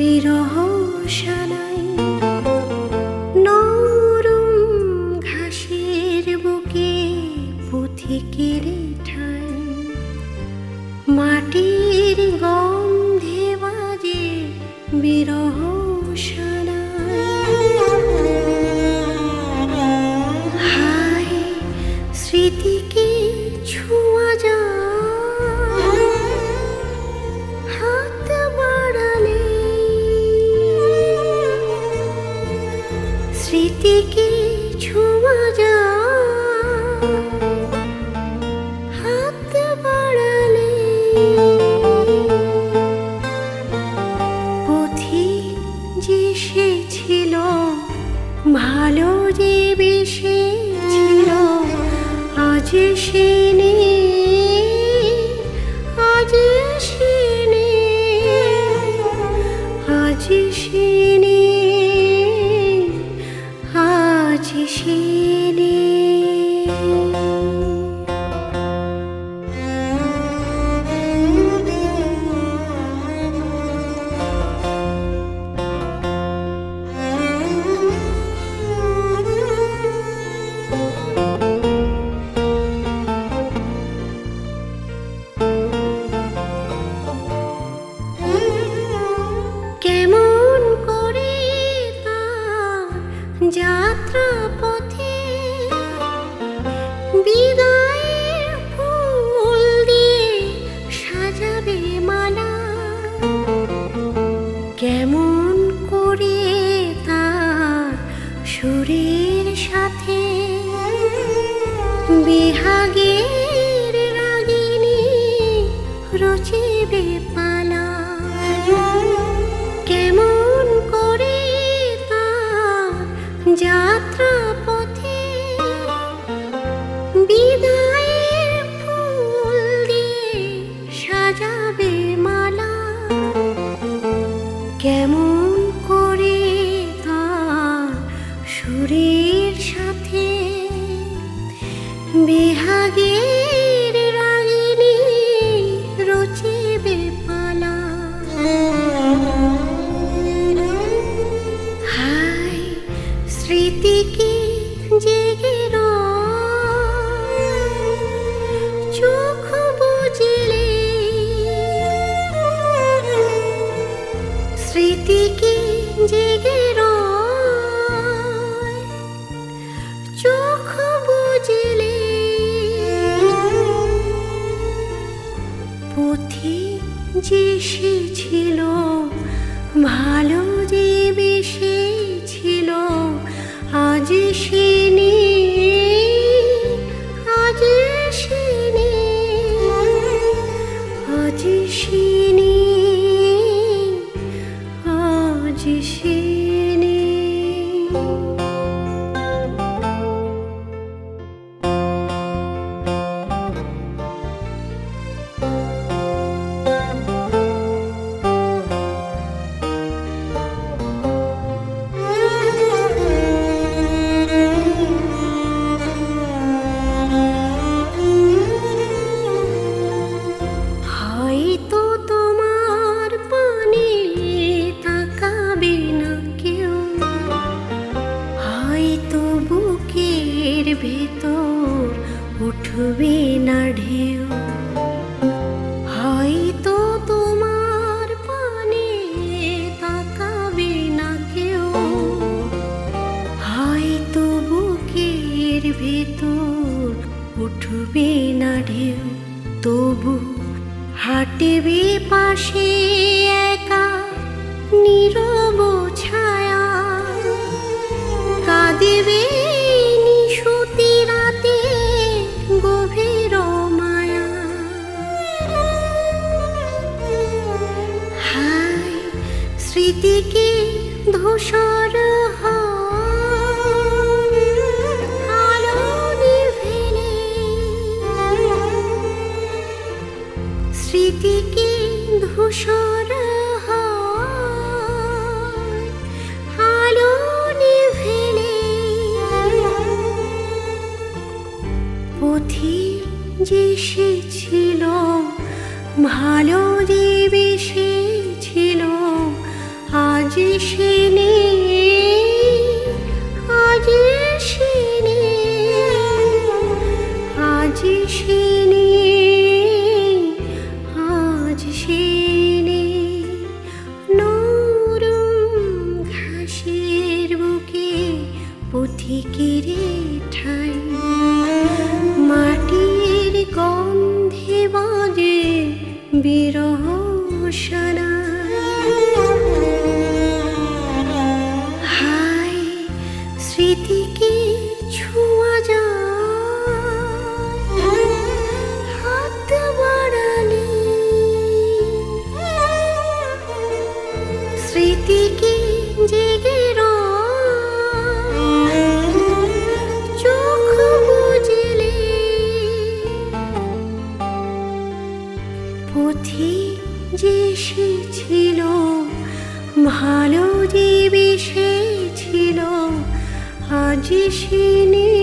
বিরহ শালাই নরম ঘাসের বুকে পথিকের ঠাই। মাটির গন্ধে বাজে বিরহ স্মৃতিকে ছোঁয়া যায় স্মৃতিকে ছোঁয়া হাত বাড়ালে পুঁথি যে সে ছিল ভালো যে বেশি ছিল আজ সে যাত্রা পথে ফুল দিয়ে সাজাবে কেমন করে সাথে বিহাগের সাজাবে সে ছিল ভালো ভেতর উঠবে না ঢেউ। স্মৃতিকে ধূসর স্মৃতিকে ধূসর আলো নিভেলে পথিক যে সে ছিল ভালো যে আজি সিনী